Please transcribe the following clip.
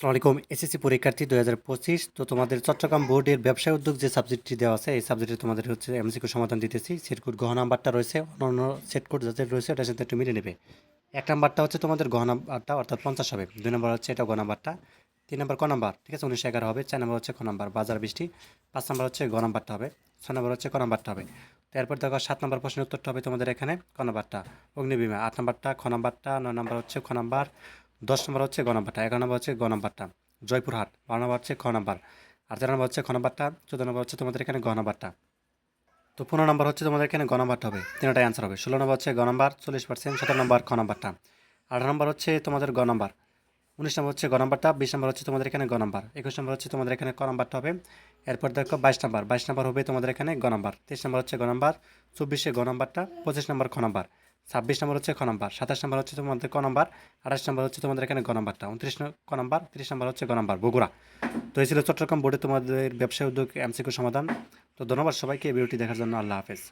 আসসালামু আলাইকুম, এসএসসি পরীক্ষার্থী দু হাজার পঁচিশ। তো তোমাদের চট্টগ্রাম বোর্ডের ব্যবসায় উদ্যোগ যে সাবজেক্টটি দেওয়া আছে, এই সাবজেক্টে তোমাদের হচ্ছে এমসিকিউ সমাধান দিতেছি। সেট কোড গহ নাম্বারটা রয়েছে, অন্যান্য সেট কোড যাতে রয়েছে, ওটার সাথে একটু মিলে নেবে। এক নাম্বারটা হচ্ছে তোমাদের গহ নাম্বারটা, অর্থাৎ পঞ্চাশ হবে। দুই নম্বর হচ্ছে এটা গ নাম্বারটা। তিন নম্বর ক নাম্বার? ঠিক আছে উনিশশো এগারো হবে। চার নম্বর হচ্ছে খ নাম্বার? বাজার বৃষ্টি। পাঁচ নম্বর হচ্ছে গ নাম্বারটা হবে। ছয় নম্বর হচ্ছে ক নাম্বারটা হবে। তারপর দেখো, সাত নম্বর প্রশ্নের উত্তরটা হবে তোমাদের এখানে, ক নাম্বারটা? অগ্নিবিমা। আট নাম্বারটা, খ নাম্বারটা, নয় নম্বর হচ্ছে খ নাম্বার। দশ নম্বর হচ্ছে গ নাম্বারটা এগারো নম্বর হচ্ছে গ জয়পুরহাট বারো নম্বর হচ্ছে খ নাম্বার আর তেরো নম্বর হচ্ছে খ নাম্বারটা চোদ্দ নম্বর হচ্ছে তোমাদের এখানে গ তো পনেরো নম্বর হচ্ছে তোমাদের এখানে গ হবে তিনটাই অ্যান্সার হবে ষোলো নম্বর হচ্ছে গ চল্লিশ পার্সেন্ট সতেরো নম্বর খ নাম্বারটা আঠারো নম্বর হচ্ছে তোমাদের গ উনিশ নম্বর হচ্ছে গ নাম্বারটা বিশ নম্বর হচ্ছে তোমাদের এখানে গ একুশ নম্বর হচ্ছে তোমাদের এখানে ক হবে এরপর দেখো বাইশ নম্বর বাইশ নম্বর হবে তোমাদের এখানে গ তেইশ নম্বর হচ্ছে গ চব্বিশে গ নাম্বারটা পঁচিশ নম্বর খ নাম্বার ছাব্বিশ নম্বর হচ্ছে খ নম্বর, সাতাশ নম্বর হচ্ছে তোমাদের ক নম্বর, আঠাশ নম্বর হচ্ছে তোমাদের এখানে গ নম্বরটা, উনত্রিশ ক নম্বর, তিরিশ নম্বর হচ্ছে গ নম্বর, বগুড়া। তো এই ছিল চট্টগ্রাম বোর্ডে তোমাদের ব্যবসায় উদ্যোগ এমসিকিউ সমাধান। তো ধন্যবাদ সবাইকে, এই ভিডিওটি দেখার জন্য আল্লাহ হাফেজ।